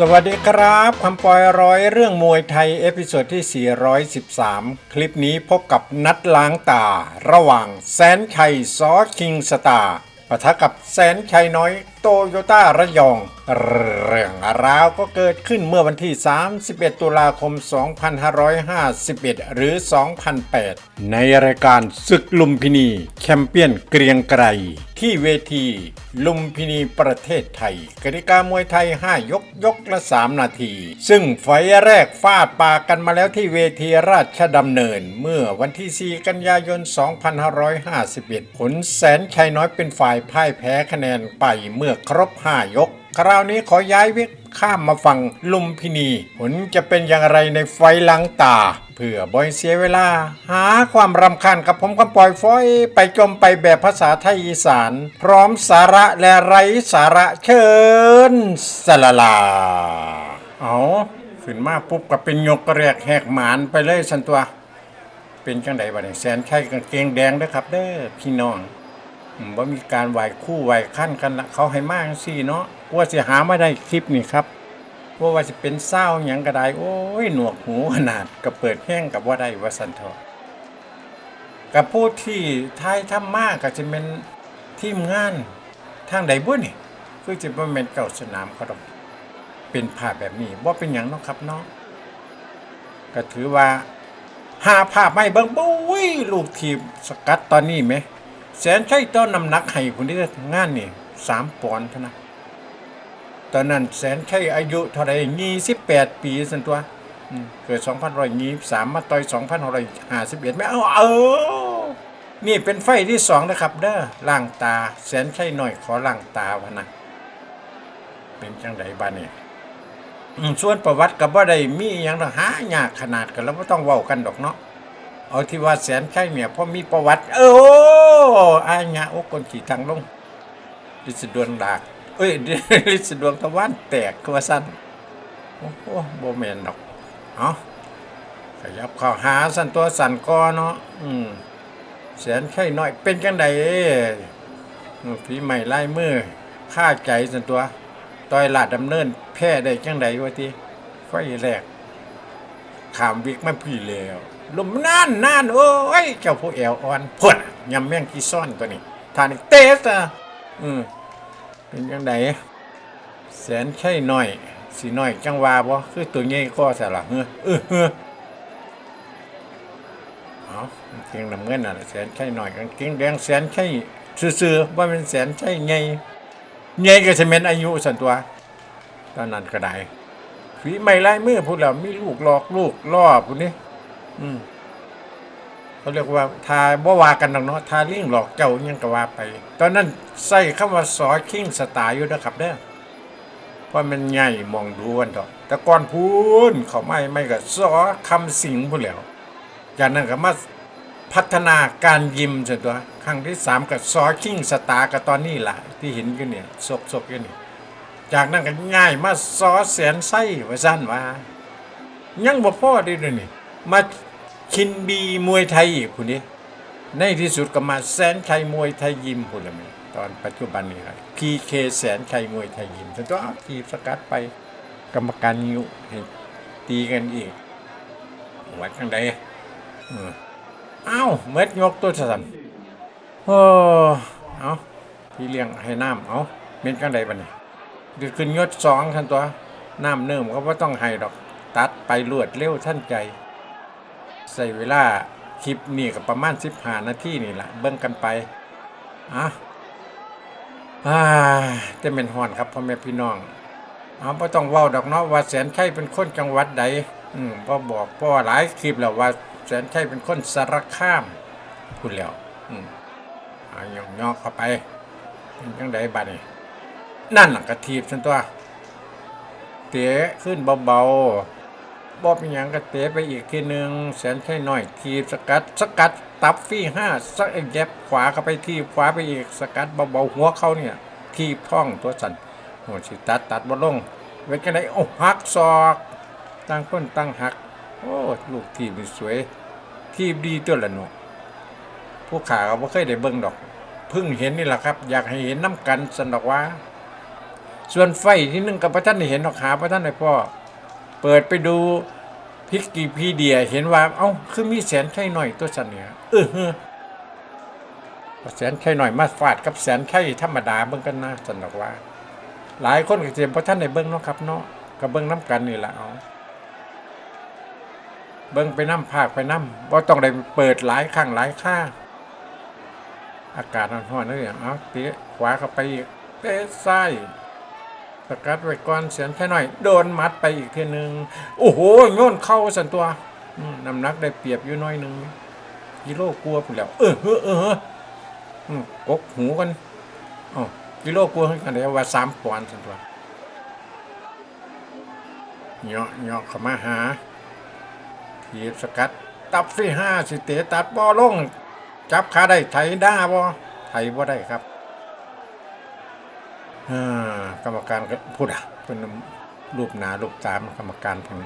สวัสดีครับคำปอยร้อยเรื่องมวยไทย เอพิโซดที่ 413 คลิปนี้พบกับนัดล้างตา ระหว่างแสนชัยซอคิงสตาร์ปะทะกับแสนชัยน้อย โตโยต้าระยอง เรื่องราวก็เกิดขึ้นเมื่อวันที่ 31 ตุลาคม 2551 หรือ 2008 ในรายการศึกลุมพินีแชมเปี้ยนเกรียงไกรที่เวที ลุมพินีประเทศไทยกติกามวยไทย 5 ยกยกละ 3 นาที ซึ่งไฟแรกฟาดปากกันมาแล้วที่เวทีราชดำเนิน เมื่อวันที่ 4 กันยายน 2551 ผลแสนชัยน้อยเป็นฝ่ายพ่ายแพ้คะแนนไปเมื่อครบ 5 ยก คราวนี้ขอย้ายวิกข้ามมาฟังลุมพินี ผลจะเป็นอย่างไรในไฟลังตา เพื่อบอยเสียเวลา หาความรำคาญกับผมก็ปล่อยฟอย ไปจมไปแบบภาษาไทยอีสาน พร้อมสาระและไร้สาระเชิญสละลา เอาขึ้นมาปุ๊บก็เป็นยกกระแรกแหกหมานไปเลยสันตัว เป็นจังไดบัดนี้แสนใช่กางเกงแดงเด้อครับเด้อพี่น้อง ว่ามีการไหวคู่ไหวขั้นกันละเขาให้มากสิเนาะว่าสิหาไมาได้คลิปนี่ครับว่าว่าจะเป็นเศร้าหยังก็ไดโอ้ยหนวกหูขนาดก็เปิดแห้งกับว่าได้ว่าสันทอกับผู้ที่ท้ายทำมากก็จะเป็นทีมงานทางใดบุ้นี่คือจะเป็นเก่าสนามเขาดอกเป็นภาพแบบนี้ว่าเป็นอย่างเนาะครับเนาะก็ถือว่าหาภาพไม่เบิ่งบุ้ยลูกทีมสกัดตอนนี้ไหม แสนใช่ต้นนำหนักให้คนที่งานนี่สามปอนด์เท่านั้นตอนนั้นแสนชัยอายุเท่าไรยี่สิบแปดปีสันตัวเกิดสองพันร้อยยี่สามมาต่อยสองพันร้อยห้าสิบเอ็ดไม่เอาเออนี่เป็นไฟที่สองนะครับ เด้อล่างตา แสนชัยหน่อยขอล่างตาวะนะเป็นจังไดบ้านเนี่ยส่วนประวัติกับว่าได้มีอย่างหรอกหายากขนาดกันแล้วไม่ต้องเว้ากันดอกเนาะเอาที่ว่าแสนชัยเนี่ยเพราะมีประวัติ เออ อ้อายญาโอ้คนขี่ทางลงลิสดวงดากเอ้ยลิสดวงตะวันแตกคือว่าสั้นโอ้โหโบแมนดอกเอาขยับข้าหาสั้นตัวสั้นก็เนาะอืมแสนไข่น้อยเป็นจังใดอืมฝีใหม่ไลายมือค่าใจสันตัวต่อยลาดดำเนิน แพ้ได้จังใดวะทีไฟแรกขามวิกมาพี่แล้วลมน่านน่านโอ้ย เจ้าผู้แอวอ่อนพด ยำแม่งที่ซ่อนตัวนี้ทานอีกเตสอะอืมเป็นจังไดแสนใช่น้อยสีน้อยจังวาบ่คือตัวใหญ่ก็สละเฮ้อเออเฮ้อเอากางเกงน้ำเงินน่ะแสนใช่น้อยกางเกงแดงแสนใช่ซื่อๆว่าเป็นแสนใช่ใหญ่ใหญ่ก็สิแม่นอายุสันตัวตอนนั้นก็ได้ฝีไม้ลายมือพูดแล้วมีลูกหลอกลูกล่อพูดนี้อืม เขาเรียกว่าทาบ่วากันดอกเนาะทาลิงหลอกเจ้ายังก็ว่าไป ตอนนั้นใส่คำว่าสอคิงสตาอยู่นะครับเด้อเพราะมันใหญ่มองดูกันเถอะแต่ก่อนพูนเขาไม่ไม่ก็สอคำสิงพูดแล้วจากนั้นก็มาพัฒนาการยิมจนตัวครั้งที่สามก็สอคิงสตาร์ก็ตอนนี้ล่ะที่เห็นกันเนี่ยซบซบกันนี่จากนั้นก็ง่ายมาสอแสนไส้ว่าสั้นว่ายังบ่พอดีด้วยนี่มา ชินบีมวยไทยอีกคุณนี่ในที่สุดก็มาแสนชัยมวยไทยยิมคุณละมั้ยตอนปัจจุบันนี้ครับพีเคแสนชัยมวยไทยยิมฉันต้องเอาทีสกัดไปกรรมการนิ้วตีกันอีกวัดข้างใดเอ้าเม็ดยกตัวสั่นโอ้เอาพี่เลี้ยงให้น้ำเอาเม็ดข้างใดปะเนี่ยเดือดขึ้นยศสองทันตัวน้ำเนิ่มก็ว่าต้องให้ดอก ตัดไปรวดเร็วท่านใจ ใส่เวลาคลิปนี่ก็ประมาณ 15 นาทีนี่แหละเบิ่งกันไปอะอ่าแต่เป็นห่อนครับพ่อแม่พี่น้องเอาบ่ต้องเว้าดอกเนาะว่าแสนชัยเป็นคนจังหวัดใดอืมพ่อบอกพ่อหลายคลิปแล้วว่าแสนชัยเป็นคนสารคามพูดแล้ว อืมเอายองยอกเข้าไปเป็นจังไดบัดนี้นั่นหล่ะกระทีบซั่นตัว เตะขึ้นเบาๆ บอบเป็นหยังก็เตะไปอีกทีหนึ่งแสนแค่น้อยทีสกัด สกัดตับฟี่ห้าสักแยบขวาเข้าไปทีบขวาไปอีกสกัดเบาๆหัวเขาเนี่ย ทีบท้องตัวสันโอ้สิตัดตัดบ่ลลงเว้นกันได้โอ้หักศอกตั้งก้นตั้งหัก โอ้ลูกทีบนี่สวย ทีบดีตัวละหนูผู้ขาก็บ่เคยได้เบิ่งดอกเพิ่งเห็นนี่แหละครับ อยากให้เห็นน้ำกันสันดอกว่า ส่วนไฟที่หนึ่งกับพระท่านเห็นหรอกหาพระท่านได้พ่อ เปิดไปดูพิกิพีเดียเห็นว่า เอ้าคือมีแสนไข่หน่อยตัวสันเนี่ยเออเฮ้อแสนไข่หน่อยมาฟาดกับแสนไข่ธรรมดาเบิ่งกันนะสนอกว่า หลายคนก็เตรียมพระท่านในเบิ่งเนาะครับเนาะก็เบิ่งน้ำกันนี่แหละเอาเบิ่งไปน้ำภาคไปน้ำว่าต้องได้เปิดหลายครั้งหลายค่าอากาศร้อนๆนั่นเองเอาเตะขวาเข้าไปอีกเตะซ้าย สกัดไว้ก่อนเสียนแค่หน่อยโดนมัดไปอีกทีหนึ่งโอ้โหโยนเข้าสันตัวน้ำหนักได้เปรียบอยู่น้อยหนึ่งกิโลกลัวไปแล้ว เออเออเอออกกหูกันอ๋อกิโลกลัวกันเดี๋ยวว่าสามปอนด์สันตัวเหาะเหาะเข้ามาหาทีบสกัด ตับฟี่ห้าสิเตตัดบอลง จับขาได้ไถด้าบ่ไถบ่ได้ครับ กรรมการก็พูดอะเป็นรูปหนารูปตามกรรมการพิ่น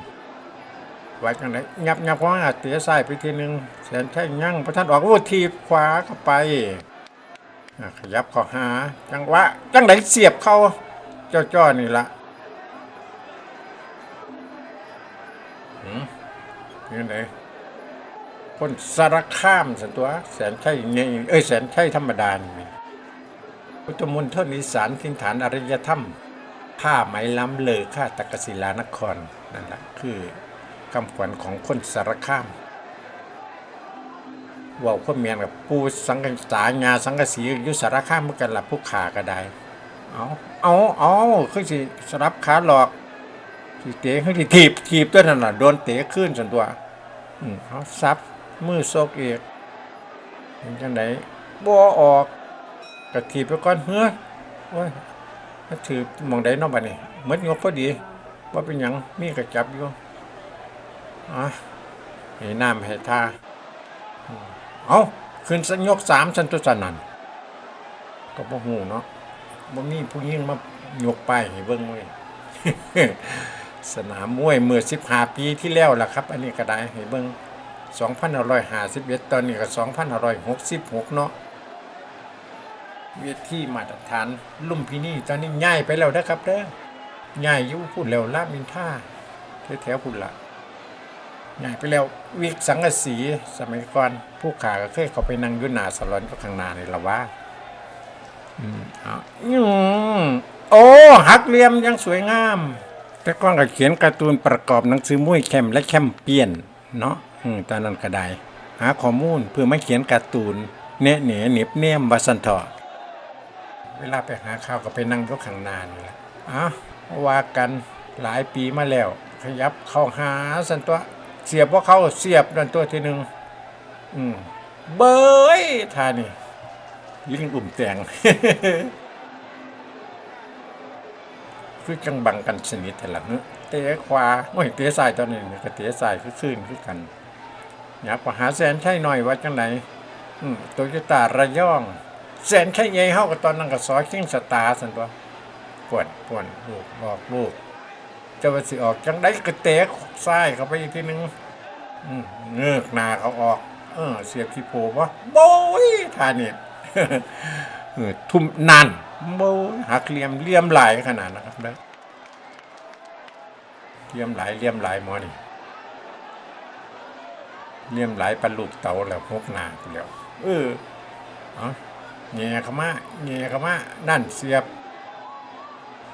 ไว้จังไดยับยับของอาเตียซ้ายไปทีหนึงแสนใช่ยั่งพระท่านออกโอ้ทีขวาเข้าไปขยับเข้าหา จังวะจังไดเสียบเข้าจ้อๆนี่ละนี่ไหนคนสารข้ามสันตัว แสนไข่เงยเอ้ยแสนไข่ธรรมดานี่ พุทธมนตรอีสานทิ้นฐานอริยธรรม ผ้าไหมล้ำเลอค่าตะกศิลานครนั่นแหละคือคำขวัญของคนสารข้ามว่าคนเมียนกับปูสังกษางาสังกสีอยุสารข้ามเมื่อกันหละผู้ขาก็ได้ เอาเอาเอาคือสิสรับขาหลอกสิเตะคือสิถีบถีบตัวนั่นน่ะโดนเตะขึ้นสันตัวอืมเอาซับมือโซกเอกเห็นจังไดบ่ออก กระทีบไปก่อนเฮ้อโอ้ยถ้าถือมองใดเนาะบัดนี้มือนงบพอดีว่าเป็นหยังมีกระจับอยู่อะให้น้ำให้ทาเอาขึ้นสัญยกสามสันตุสันนันก็บ่ฮู้เนาะบ่มีผู้หญิงมายกป้ายให้เบิ่งเว้ยสนามมวยเมื่อ15ปีที่แล้วล่ะครับ อันนี้ก็ได้ให้เบิ่ง2,551ตอนนี้ก็2,566เนาะ เวทีมาตรฐานลุ่มพินีตอนนี้ย้ายไปแล้วนะครับเด้อย้ายยู่พูดแล้วลาดมินท่าแถวๆพุ่นละย้ายไปแล้ววิกสังกสีสมัยก่อนผู้ขาก็เคยเขาไปนั่งยุ่หนาสลอนก็ข้างหน้านี่ละว่าอืมเอาอืมโอ้หักเหลี่ยมยังสวยงาม แต่ก่อนก็เขียนการ์ตูนประกอบหนังสือมุ้ยแคมและแคมเปียนเนาะอืมตอนนั้นก็ได้หาข้อมูลเพื่อมาเขียนการ์ตูนเนะเหนเหน็บเนียมบาสันเถาะ เวลาไปหาข้าวก็ไปนั่งรถข้างนานี่แหละอะว่ากันหลายปีมาแล้ว ขยับเข้าหาสันตัวเสียบว่าเขาเสียบนั่นตัวทีหนึ่งอืมเบยท่านี่ลิงอุ่มแตงคือจังบังกันสนิทแต่ละเนื้อเตะขวาโอ้ยเตะซ้ายตอนนี้ก็เตะซ้ายคือขึ้นคือกันอยากไปหาแสนใช่หน่อยว่าจังไหนอืมโตตาระยอง แสนใช่ใหญ่เฮาก็ตอนนั้นก็สอคิงสตาร์สันตัวปวดปวดลูกบอกลูกจะว่าสิออกจังไดก็เตะซ้ายเข้าไปอีกทีนึงอืมเงือกหน้าเขาออก เออ เสียบที่โผล่วะโบยท่านี่เออทุ่มนันโบยหักเหลี่ยมเหลี่ยมหลายขนาดนะครับเด้อเหลี่ยมหลายเหลี่ยมหลายหมอนี่เหลี่ยมหลายปันลูกเต๋าแล้วพกหนาแล้วเออเอ แง่เข้ามาแง่เข้ามานั่นเสียบ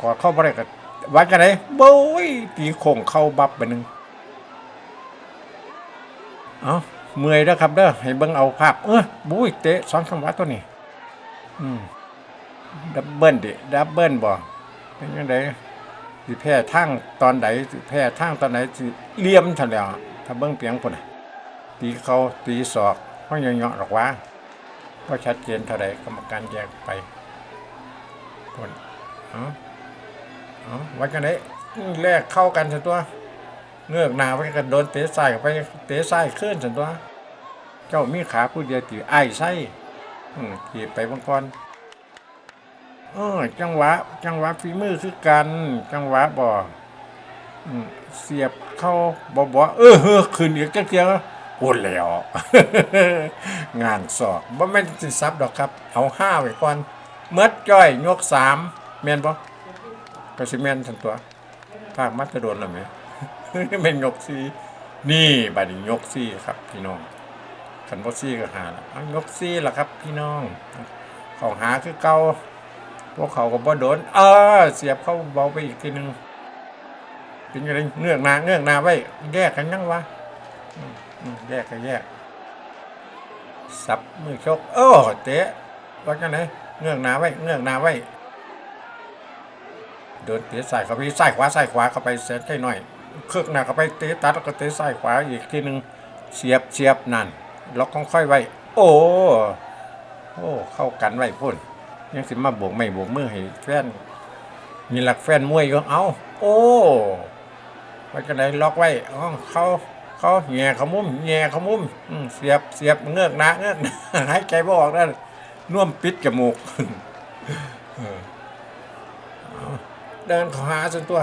กอดเข้าไปได้ก็วัดกันไหนโบยตีโค้งเข้าบับไปหนึ่งเอาเมื่อยแล้วครับเด้อให้เบิ่งเอาภาพ เออบุ้ยเตะสองคำวัดตัวนี้ อืมดับเบิลดิดับเบิลบ่เป็นยังไงสิแพ้ทางตอนใดสิแพ้ทางตอนไหนสิเลี่ยมทันแล้วถ้าเบิ่งเปียงพุ่นตีเขาตีศอกเพราะยังเหาะหรอกว่า ก็ชัดเจนเท่าใดกรรมการแยกไปพุ่นเอ๋ออ๋อวัดกันได้แลกเข้ากันสันตัวเงือกหนาไปกันโดนเตะใส่ไปเตะใส่ขึ้นสันตัว เจ้ามีขาผู้เดียวตีไอ้ไส้อืมถีบไปบางกอนเออจังหวะ จังหวะฝีมือคือกัน จังหวะบ่อเสียบเข้าบ่บ่เออเฮ้อขึ้นอีกจักเทียป วดแล้ว งานสอกบ่แม่นสิซับดอกครับ เอาห้าไว้ก่อนเมื่อจ้อยยกสามแม่นบ่กระสิแมนสันตัวภาคมัตตะโดนแล้วไหมเป็นยกซีนี่บัดนี้ยกซีครับ พี่น้องขันบ่ซีก็หาละเอายกซีล่ะครับ พี่น้องเขาหาคือเก่าพวกเขาก็บ่โดน เออ เสียบเข้าเบาไปอีกทีหนึงเป็นยังไงเงือกนาเงือกนาไว้แยกกันยังวะ แยกกันแยก สับมือชก โอ้เตะว่ากันไหนเงือกหนาไว้เงือกหนาไว้เดินเตะใส่เข้าไปใส่ขวาใส่ขวาเข้าไปเสร็จแค่หน่อยเครือกหน้าเข้าไปเตะตัดแล้วก็เตะใส่ขวาอีกทีหนึ่งเสียบเสียบนั่นล็อกค่อยๆไว้ โอ้โอ้เข้ากันไว้พุ่นยังสิมาโบกไม่โบกมือให้แฟนมีหลักแฟนมวยก็เอา โอ้ไว้กันไหนล็อกไว้อ๋อเขา เขาแง่เขามุมแง่เขามุมอืมเสียบเสียบเงือกหนะเงือกหนะหายใจบ่ออกนั่นน่วมปิดจมูกเออเอาเดินเขาหาจนตัว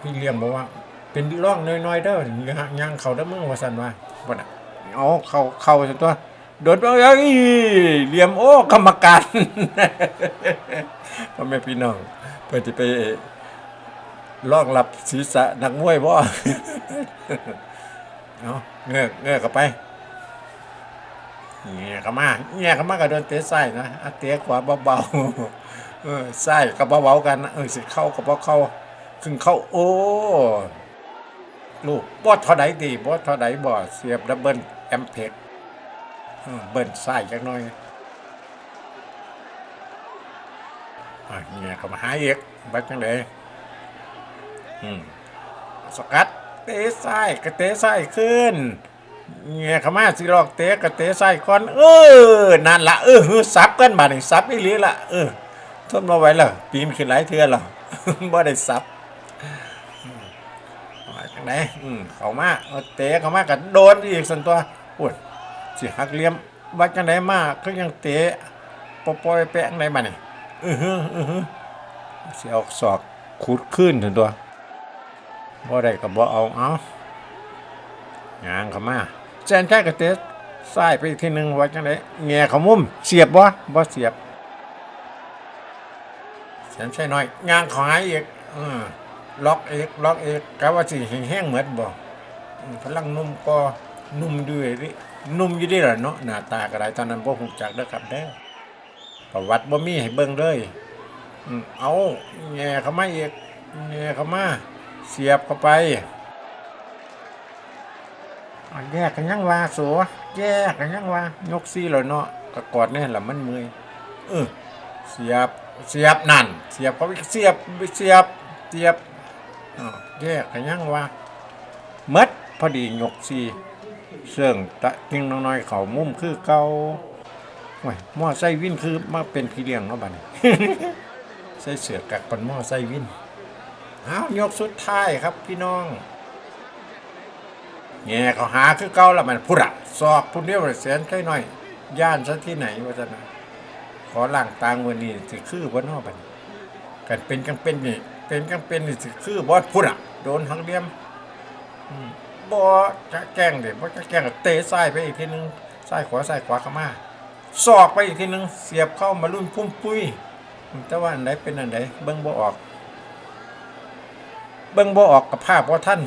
พี่เลี้ยงบอกว่า เป็นร่องน้อยๆเด้อย่างเขาเด้อมึงว่าสันว่าบ่น่ะเอาเขาเข้าจนตัวโดนไปเอ้เหลี่ยมโอ้กรรมการพ่อแม่พี่น้องเพื่อจะไปล่องหลับศีรษะนักมวยบ่ เอาเงือกเงือกเข้าไปเงี้ยเข้ามาเงี้ยเข้ามาก็โดนเตะไส้นะอะเตะขวาเบาๆเออไส้ก็เบาๆกันเออสิเข้าก็บ่เข้าขึ้นเข้าโอ้ลูกบอดเท่าใดดีบอดเท่าใดบ่เสียบดับเบิลแอมเพกเบิ้ลไส้จักหน่อยเงี้ยเข้ามาหาอีกบัดจังไดอืมสกัด เตะซ้ายก็เตะซ้ขึ้นเงี้ยขมาสิลอกเตะก็เตะซ้ก่อน เออนั่นละเออฮือซับกันบาดนี่ซับอีหลีละเออทนมาไว้ละปีนขึ้นหลายเทื่อและบ่ได้ซับจังไดอืมเข้ามาเอาเตะเข้ามาก็โดนอีกสันตัวพุ่นสิหักเลี่ยมว่าจังไดมาก็ยังเตะปปอยแปะจังไดบัดนี่อือฮึอือฮึสิเอาศอกขุดขึ้นสันตัว บ่ได้ก็บ่เอาเอางางเข้ามาแซนแค่กระเตะซ้ายไปอีกทีหนึ่งว่าจังไดแง่เขามุม เสียบบ่บ่เสียบแสนใช่น้อยงางเขายอีกเออล็อกอีกล็อกอีกกะว่าสิแห้งๆเหมือนบ่พลังนุ่มก็นุ่มด้วยดินุ่มอยู่ดีล่ะเนาะหน้าตาก็ได้ตอนนั้นบ่ฮู้จักเด้อครับเด้อประวัติบ่มีให้เบิ่งเลยอืมเอาแง่เข้ามาอีกแง่เข้ามา เสียบเข้าไปแยกกันยังว่าสัวแยกกันยังว่ายกซี่เลยเนาะกระกอดแน่ละมันมือเออเสียบเสียบนั่น เสียบเขาไปเสียบไปเสียบเสียบแยกกันยังว่าเมดพอดียกซี่เสื่องตะกิ้งน้อยๆเขามุมคือเก่าโอ้ยหม้อไส้วินคือมาเป็นพี่เลี้ยงเนาะบัดนี้ใส่เสือกักปันหม้อไส้วิน อายกสุดท้ายครับพี่น้องแง่เขาหาคือเก่าล้วมันพุดอะซอกพุ่นเดียวแสนใกล้หน่อย ย่านซะที่ไหนวะจ๊ะนะขอล่างตางวันนี้สิคือบ่นอบันกันเป็นกังเป็นนี่เป็นกังเป็นนี่สิคือบ่พุดอะโดนหักเลี่ยมอืมบ่จะแกล้งเด้บ่จะแกล้งเตะซ้ายไปอีกทีนึงซ้ายขวาซ้ายขวาเข้ามาซอกไปอีกทีนึงเสียบเข้ามารุ่นพุ่มปุ้ยแต่ว่าอันไหนเป็นอันไหนเบิ่งบ่ออก เบิ่งบ่ออกกับภาพว่าท่าน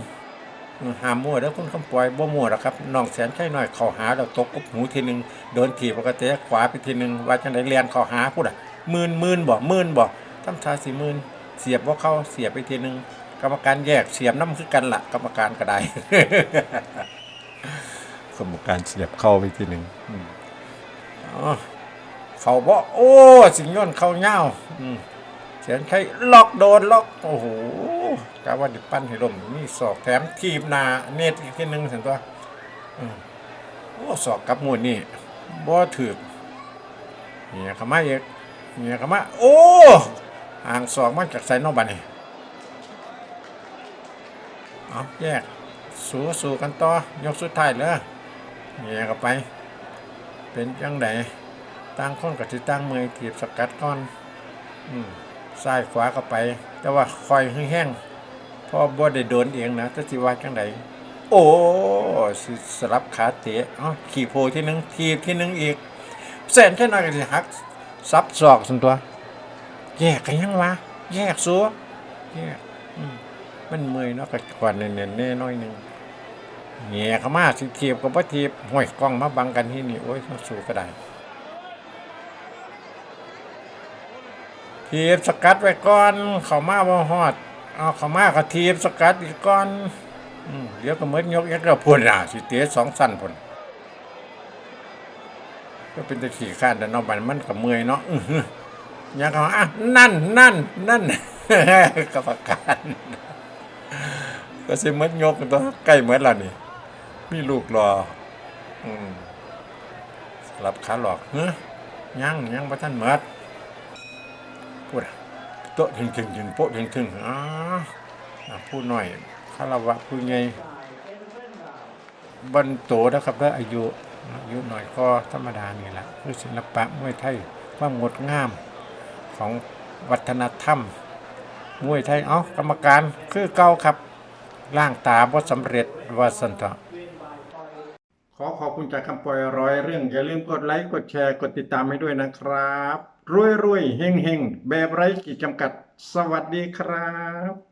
หามั่วแล้วคุณคำปล่อยบ่มั่วหรอกครับน้องแสนแค่น้อยเข้าหาแล้วตกกุบหูทีหนึงโดนถีบปกติขวาไปทีหนึงว่าจังได๋เลียนเข้าหาพูดอะหมื่นหมื่นบ่หมื่นบ่ทำท่าสิหมื่นเสียบบ่เข้าเสียบไปทีหนึงกรรมการแยกเสียบน้ำคือกันล่ะกรรมการก็ได้กรรมการเสียบเข้าไปทีหนึงอ๋อเขาบ่โอ้ สิงย้อนเข้าเหย้าอืมเสียนไข่ล็อกโดนล็อกโอ้โห กะว่าดิปั้นให้ลมนี่ศอกแถมทีบนาเน็ตอีกทีหนึงเห็นตัวโอ้ศอกกับมวนนี่บ่ถือเหียขมาเอกเหียขมาโอ้ห่างศอกมาจากไซนอกบัดนี่เอาแยกสู้สู้กันต่อยกสุดท้ายเลยเหียเข้าไป เป็นจังไดต่างคนกับที่ตั้งมือถีบสกัดก่อน อืมซ้ายขวาเข้าไป แต่ว่าคอยแห้งๆ พอบ่ได้โดนเองนะแต่สิว่าจังไดโอ้สิสลับขาเตะอ้าขี่โพที่หนึ่งทีบที่หนึ่งอีกแสนแค่น้อยก็สิหักซับศอกสันตัว แยกกันยังวะแยกซัวแยกมันเมื่อยเนาะก็กว่าเน่นๆแน่น้อยหนึ่งแง่เข้ามาสิเทียบกับบ่เทียบห้อยกล้องมาบังกันที่นี่โอ้ยสู้ก็ได้เทียบสกัดไว้ก่อนเข้ามาบ่ฮอด เอาเข้ามาก็เทียบสกัดอีกก่อนเดี๋ยวก็เมือนยกยักษ์กระพุ่นอะสิเตะสองสั้นพ่นก็เป็นตะขี่ข้านแต่นอกบันมันก็เมื่อยเนาะอื้อหือยังเขาอะนั่นนั่นนั่นกรรมการก็สิเมือนยกตัวใกล้เหมือนแล้วนี่ มีลูกรออืมสลับขาหลอกเฮ้ยยังยังบ่ทันหมดพูดอะ ต๊ะถึงถึงถึงโป๊ะถึงถึงอ๋ออะพูดหน่อยคารวะพูดไงบันโตนะครับแล้วอายุอายุหน่อยก็ธรรมดานี่แหละคือศิลปะมวยไทยความงดงามของวัฒนธรรมมวยไทยเอ้ากรรมการคือเก่าครับล่างตาบ่สำเร็จว่าสันเถอะขอขอบคุณจากคำปล่อยร้อยเรื่อง อย่าลืมกดไลค์ กดแชร์ กดติดตามให้ด้วยนะครับ รวยรวยเฮงเฮงแบบไร้ขีดจำกัด สวัสดีครับ